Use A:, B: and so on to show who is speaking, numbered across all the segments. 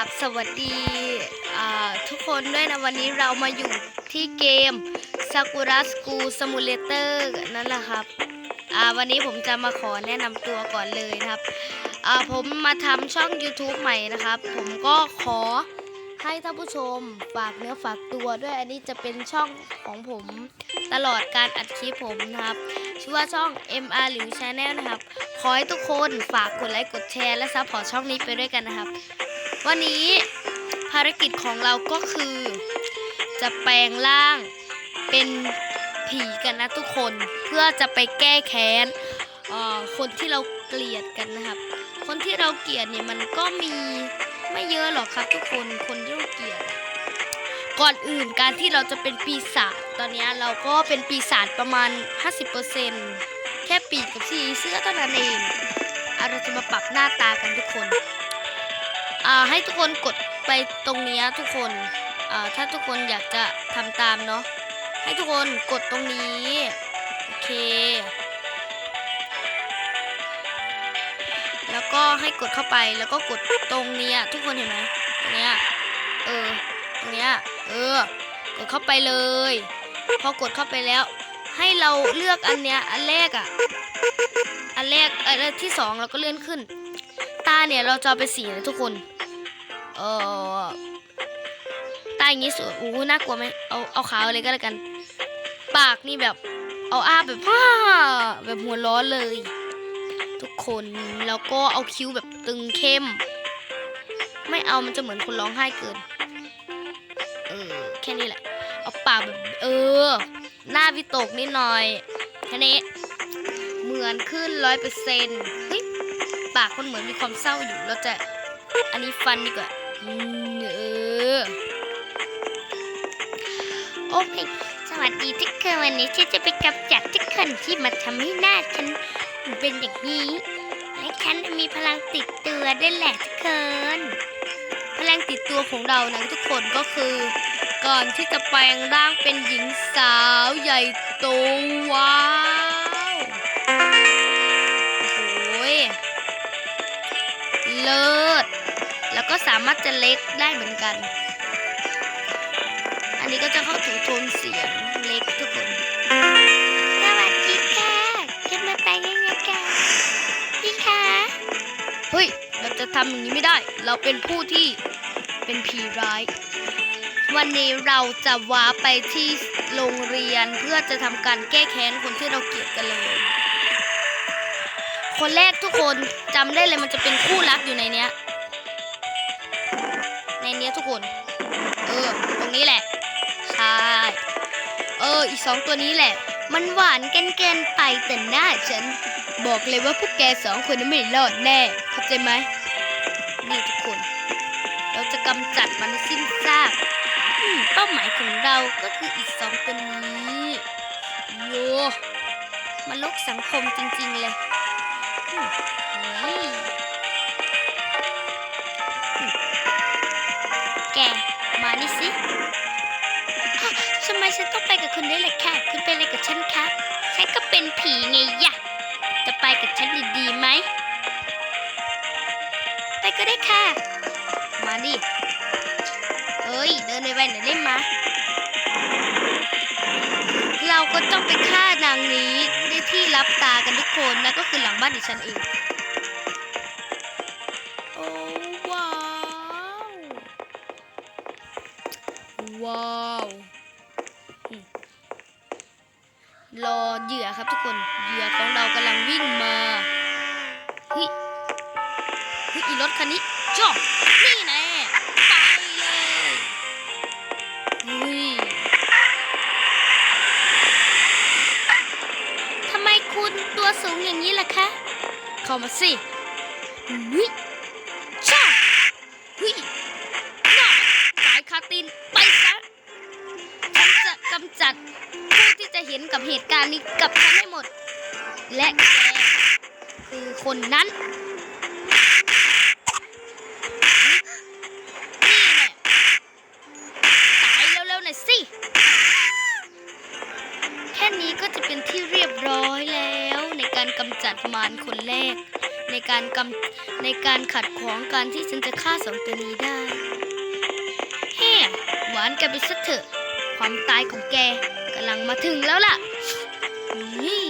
A: ครับสวัสดีทุกคนด้วยนะวันนี้เรามาอยู่ที่เกม Sakura School Simulator นั่นแหละครับวันนี้ผมจะมาขอแนะนำตัวก่อนเลยนะครับผมมาทำช่อง YouTube ใหม่นะครับ ผมก็ขอให้ท่านผู้ชมฝากเนื้อฝากตัวด้วยอันนี้จะเป็นช่องของผมตลอดการอัดคลิปผมนะครับชื่อว่าช่อง MR หลิว Channel นะครับ ขอให้ทุกคนฝากกดไลค์กดแชร์และซัพพอร์ตช่องนี้ไปด้วยกันนะครับ วันนี้ภารกิจของเราก็คือ จะแปลงร่างเป็นผีกันนะทุกคนเพื่อจะไปแก้แค้นคนที่เราเกลียดกันนะครับ คนที่เราเกลียดเนี่ยมันก็มีไม่เยอะหรอกครับทุกคนคนที่เราเกลียด ก่อนอื่นการที่เราจะเป็นปีศาจตอนนี้เราก็เป็นปีศาจประมาณ 50%แค่ปีกกับสีเสื้อเท่านั้นเองเราจะมาปรับหน้าตากันทุกคน อ่าให้ทุกคนกดไปตรงนี้ทุกคนอ่าถ้าทุกคนอยากจะทำตามเนาะให้ทุกคนกดตรงนี้โอเค แล้วก็ให้กดเข้าไปแล้วก็กดตรงนี้ทุกคนเห็นไหมตรงเนี้ยเออตรงเนี้ยเออกดเข้าไปเลย พอกดเข้าไปแล้ว ให้เราเลือกอันเนี้ยอันแรกอะ่ะอันแรกอันที่สองเราก็เลื่อนขึ้น ตาเนี่ยเราจะเอาไปสีนะทุกคน เออตาอย่างนี้สวยอู้น่ากลัวไหมเอาเอาขาวเลยก็แล้วกัน ปากนี่แบบ เอาอ้าแบบฮ่าแบบหัวร้อนเลย ทุกคนแล้วก็เอาคิ้วแบบตึงเข้ม ไม่เอามันจะเหมือนคนร้องไห้เกิน เออแค่นี้แหละ เอาปากแบบ เออ หน้าวิตกนิดหน่อยแค่นี้เหมือนขึ้นร้อยเปอร์เซ็นต์เฮ้ยปากมันเหมือนมีความเศร้าอยู่เราจะอันนี้ฟันดีกว่า เออโอเคสวัสดีทุกคนวันนี้ฉันจะไปกำจัดทุกคนที่มาทำให้หน้าฉันเป็นอย่างนี้ และฉันมีพลังติดตัวด้วยแหละทุกคนพลังติดตัวของเรานะทุกคนก็คือ ก่อนที่จะแปลงร่างเป็นหญิงสาวใหญ่โตว้าวโอ้ยเลิศ ก็สามารถจะเล็กได้เหมือนกัน อันนี้ก็จะเข้าถึงโทนเสียงเล็กทุกคน สวัสดีค่ะจะมาไปยังไงกันพี่คะเฮ้ย เราจะทำอย่างนี้ไม่ได้ เราเป็นผู้ที่เป็นผีร้าย วันนี้เราจะว้าไปที่โรงเรียนเพื่อจะทำการแก้แค้นคนที่เราเกลียดกันเลยคนแรกทุกคนจำได้เลยมันจะเป็นคู่รักอยู่ในเนี้ย ทุกคน เออ ตรงนี้แหละ ใช่ เออ อีกสองตัวนี้แหละ มันหวานกันเกินไปแต่หน้าฉัน บอกเลยว่าพวกแกสองคนนั้นไม่รอดแน่ เข้าใจไหมนี่ทุกคน เราจะกำจัดมันให้สิ้นซากเป้าหมายของเราก็คืออีกสองตัวนี้โยมันลกสังคมจริงๆเลย ฉันต้องไปกับคุณได้วยล่ะค่ะ คุณไปอะไรกับฉันคะฉันก็เป็นผีไงยะจะไปกับฉันดีๆไหม ไปก็ได้ค่ะ มาดิ เฮ้ย เดินในแวนหน่อยได้ไหมะเราก็ต้องไปฆ่านางนี้ในที่รับตากันทุกคนนะก็คือหลังบ้านดิฉันเอง ครับทุกคนเหยื่อของเรากำลังวิ่งมาเฮ้ยเฮ้ยอีรถคันนี้จอบนี่แน่ไปเลยเฮ้ยทำไมคุณตัวสูงอย่างนี้ล่ะคะ เข้ามาสิเฮ้ยจ้าเฮ้ยน่าสายคาตินไปซะฉันจะกำจัด ผู้ที่จะเห็นกับเหตุการณ์นี้กับฉันให้หมด และแกคือคนนั้นนี่แหละตายเร็วๆหน่อยสิแค่นี้ก็จะเป็นที่เรียบร้อยแล้วในการกำจัดมารคนแรก ในการกำในการขัดขวางการที่ฉันจะฆ่าสองตัวนี้ได้กันไปสักเถอะความตายของแก กำลังมาถึงแล้วล่ะนี่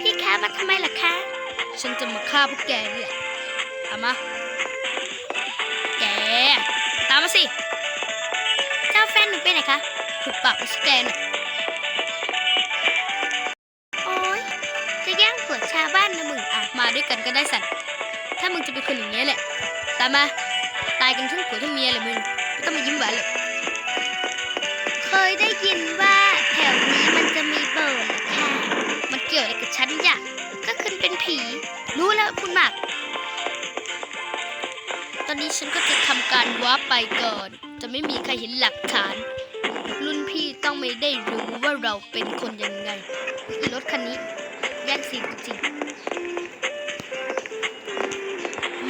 A: พี่คะมาทำไมล่ะคะ ฉันจะมาฆ่าพวกแกเนี่ยตามมา แก ตามมาสิ เจ้าแฟนหนูไปไหนคะถูกปากไปสแกนน่ะโอ๊ยจะแย่งผัวชาวบ้านนะมึงอะ มาด้วยกันก็ได้สัตว์ถ้ามึงจะเป็นคนอย่างนี้ยแหละ ตามมาตายกันทั้งผัวทั้งเมียเลยมึงไม่ต้องมายิ้มหวานเลยเคยได้ยินว่าแถวนี้มันจะมีโบสถ์เหรอคะมันเกี่ยวอะไรกับฉันจ้ะก็คุณเป็นผี รู้แล้วคุณหมากตอนนี้ฉันก็จะทำการว้าไปก่อน จะไม่มีใครเห็นหลักฐาน รุ่นพี่ต้องไม่ได้รู้ว่าเราเป็นคนยังไงอีรถคันนี้แย่งซีนจริง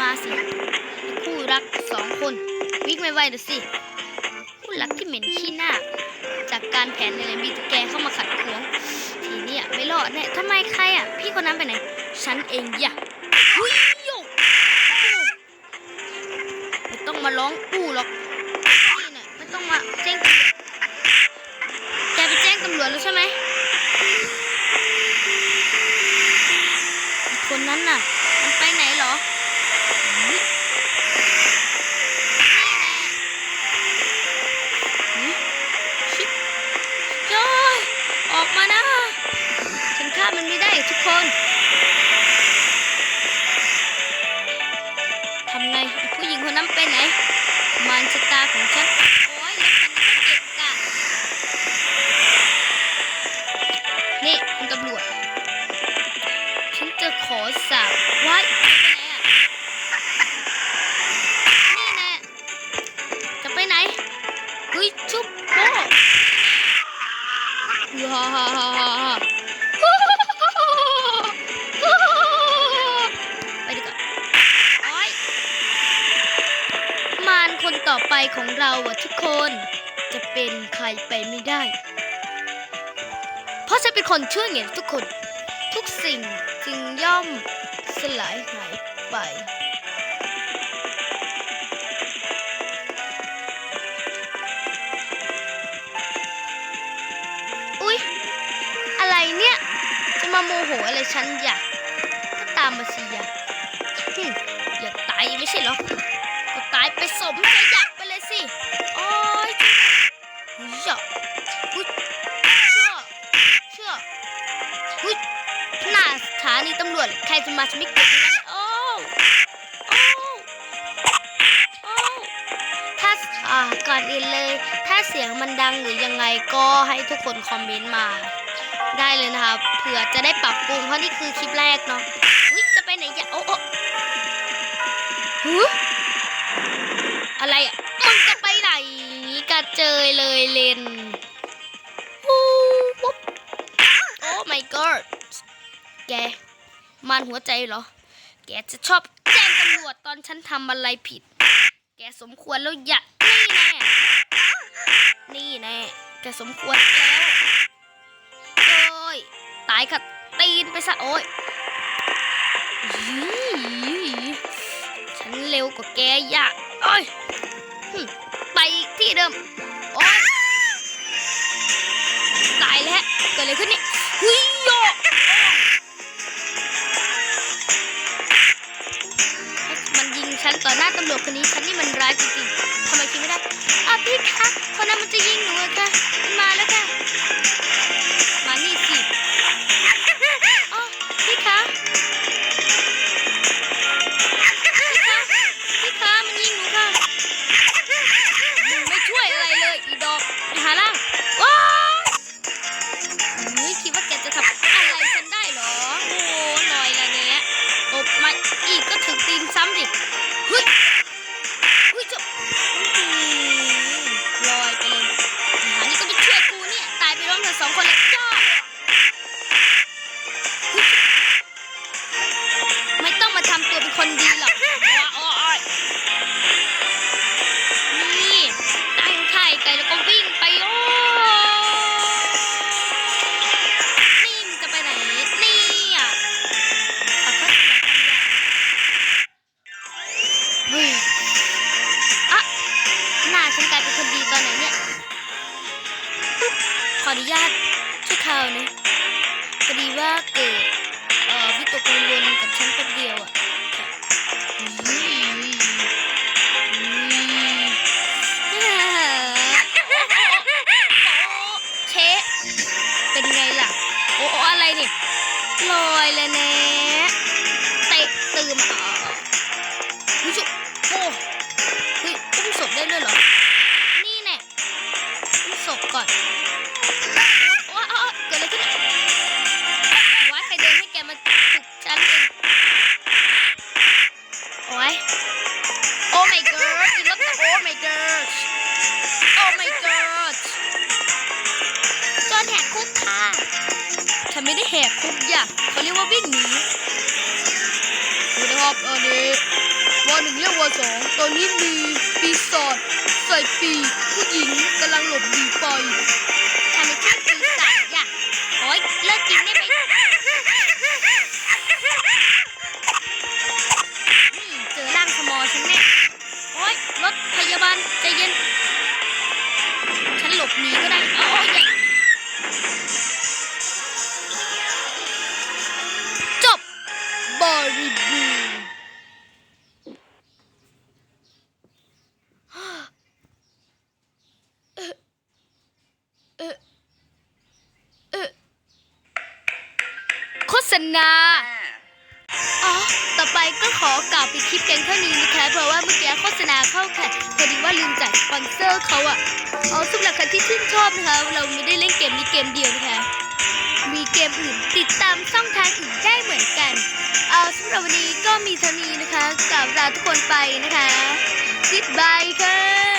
A: มาสิ รักสองคน วิ่งไวๆเดี๋ยวสิคู่รักที่เหม็นขี้หน้า จากการแผนอะไรมีแต่แกเข้ามาขัดขวางทีนี้ไม่รอดแน่ทำไมใครอะ พี่คนนั้นไปไหน ฉันเองอย่าหุยโยกไม่ต้องมาร้องอู้หรอกนี่น่ะไม่ต้องมาแจ้งตำรวจแกไปแจ้งตำรวจแล้วใช่ไหมคนนั้นน่ะ คนทำไงผู้หญิงคนนั้นไปไหนมารชะตาของฉัน โอ้ยรถคันนี้ก็เก็บกะนี่คุณตำรวจ ฉันจะขอสาบไว้ไปไห ต่อไปของเราอะทุกคนจะเป็นใครไปไม่ได้ เพราะฉันเป็นคนช่วยเหลือทุกคน ทุกสิ่งจึงย่อมสลายหายไป อุ๊ย อะไรเนี่ย จะมาโมโหอะไรฉันอย่าก็ตามมาสิอย่าหึอย่าตายไม่ใช่หรอายไปสมใจอยากไปเลยสิ โอ๊ยเจ้าอุ๊ยเชื่อเชื่ออุ๊ยหน้าสถานีตำรวจใครจะมาฉันไม่เก็บนะโอ้โอ้โอ้ถ้าอ่าก่อนอื่นเลย ถ้าเสียงมันดังหรือยังไงก็ให้ทุกคนคอมเมนต์มาได้เลยนะครับเผื่อจะได้ปรับปรุงเพราะนี่คือคลิปแรกเนาะจะไปไหนอย่าโอ้โอ้หือ อะไรอะมึงจะไปไหนกระเจยเลยเลนฮู้ปุ๊บโอ้ my god แก มันหัวใจเหรอ แกจะชอบแจ้งตำรวจตอนฉันทำอะไรผิด แกสมควรแล้วอย่านี่แน่ นี่แน่ แกสมควรแล้วโอ้ย ตายค่ะตีนไปซะโอ้ยอี้ฉันเร็วกว่าแกอย่า โอ้ยไปที่เดิม โอ้ยตายแล้ว เกิดอะไรขึ้นเนี่ยหุยโยมันยิงฉันต่อหน้าตำรวจคนนี้ ฉันนี่มันร้ายจริงๆทำไมคิดไม่ได้อะพี่คะคนนั้นมันจะยิงหนูอะค่ะ อีกก็ถึงตีนซ้ำดิเฮ้ยเฮ้ยจะลอยไปเลยอีหานี่ก็ไม่ช่วยกูเนี่ย ตายไปร่วมเธอสองคนเลยจ้า กฉันเองโอ้ยโอ้ my god อีรถโอ้ my god โอ้ my god จอนแหกคุกค่ะฉันไม่ได้แหกคุกอย่าเขาเรียกว่าวิ่งหนีสวัสดีครับอันนี้วันหนึ่งเรียกว่าสองตอนนี้มีปีศาจใส่ปีกผู้หญิงกำลังหลบหนีไปทำไมชื่อปีศาจอย่าโอ๊ยเลิกกินได้ไหม ยรถพยาบาลใจเย็น ฉันหลบหนีก็ได้โอ้ยอย่าจบบริบูโฆษณา ก็ขอกล่าวปิดคลิปเพียงเท่านี้นะคะ เพราะว่าเมื่อกี้โฆษณาเข้าค่ะพอดีว่าลืมจ่ายสปอนเซอร์เขาอะเอาสำหรับใครที่ชื่นชอบนะคะ เราไม่ได้เล่นเกมนี้เกมเดียวนะคะ มีเกมอื่นติดตามช่องทางอื่นได้เหมือนกันเอาสำหรับวันนี้ก็มีเท่านี้นะคะกล่าวลาทุกคนไปนะคะ Goodbye ค่ะ